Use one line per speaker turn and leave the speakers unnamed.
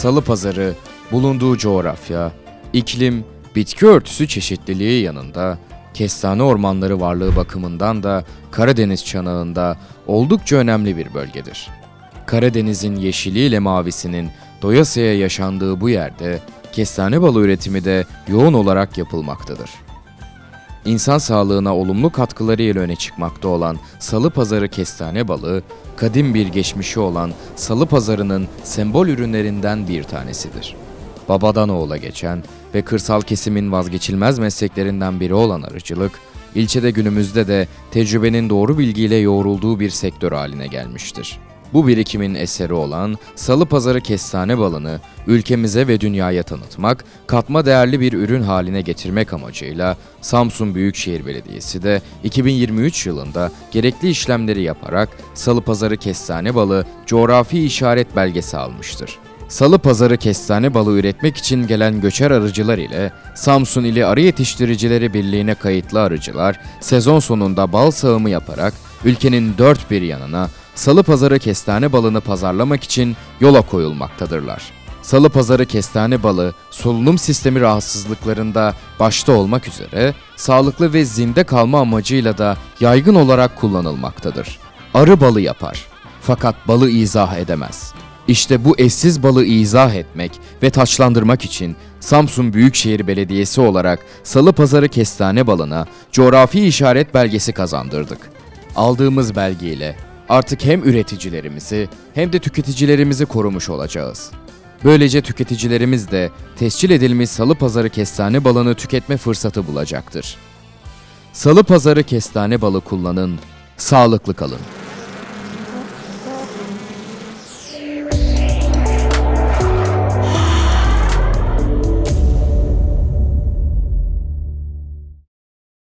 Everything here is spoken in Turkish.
Salı Pazarı, bulunduğu coğrafya, iklim, bitki örtüsü çeşitliliği yanında kestane ormanları varlığı bakımından da Karadeniz çanağında oldukça önemli bir bölgedir. Karadeniz'in yeşiliyle mavisinin doyasıya yaşandığı bu yerde kestane balı üretimi de yoğun olarak yapılmaktadır. İnsan sağlığına olumlu katkılarıyla öne çıkmakta olan Salı Pazarı kestane balığı, kadim bir geçmişi olan Salı Pazarı'nın sembol ürünlerinden bir tanesidir. Babadan oğula geçen ve kırsal kesimin vazgeçilmez mesleklerinden biri olan arıcılık, ilçede günümüzde de tecrübenin doğru bilgiyle yoğrulduğu bir sektör haline gelmiştir. Bu birikimin eseri olan Salı Pazarı kestane balını ülkemize ve dünyaya tanıtmak, katma değerli bir ürün haline getirmek amacıyla Samsun Büyükşehir Belediyesi de 2023 yılında gerekli işlemleri yaparak Salı Pazarı kestane balı coğrafi işaret belgesi almıştır. Salı Pazarı kestane balı üretmek için gelen göçer arıcılar ile Samsun ili Arı Yetiştiricileri Birliği'ne kayıtlı arıcılar sezon sonunda bal sağımı yaparak ülkenin dört bir yanına Salı Pazarı kestane balını pazarlamak için yola koyulmaktadırlar. Salı Pazarı kestane balı solunum sistemi rahatsızlıklarında başta olmak üzere sağlıklı ve zinde kalma amacıyla da yaygın olarak kullanılmaktadır. Arı balı yapar fakat balı izah edemez. İşte bu eşsiz balı izah etmek ve taçlandırmak için Samsun Büyükşehir Belediyesi olarak Salı Pazarı kestane balına coğrafi işaret belgesi kazandırdık. Aldığımız belgeyle artık hem üreticilerimizi hem de tüketicilerimizi korumuş olacağız. Böylece tüketicilerimiz de tescil edilmiş Salı Pazarı kestane balını tüketme fırsatı bulacaktır. Salı Pazarı kestane balı kullanın, sağlıklı kalın.